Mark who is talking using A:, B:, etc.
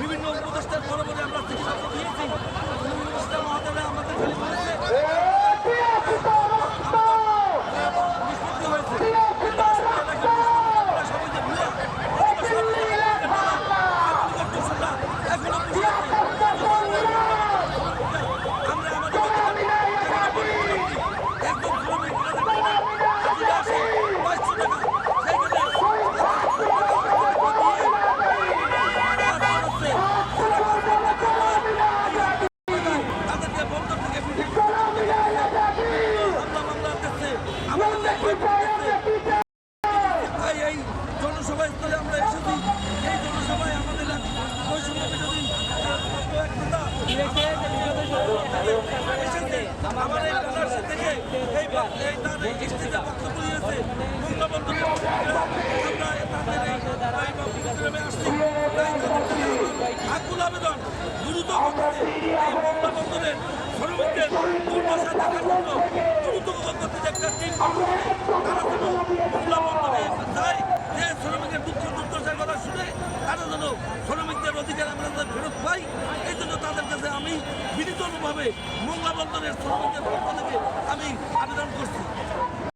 A: বিভিন্ন উপদেষ্টার পরে আমরা তাই এই জনসভা স্থলে আমরা এসেছি এই জনসভায় আমাদের বৈষম্য বিরোধী আহ, এক আমার এই বাংলাদেশ থেকে তার স্টেজে বক্তব্য দিয়েছে বঙ্গবন্ধুর আমরা আবেদন দ্রুত গতিতে এই বঙ্গবন্ধুরের শ্রমিকদের দুর্দশা দেখার জন্য দ্রুত গতিতে একটা আমি বিনীতভাবে মোংলা বন্দরের শ্রমিকদের পক্ষ থেকে আমি আবেদন করছি।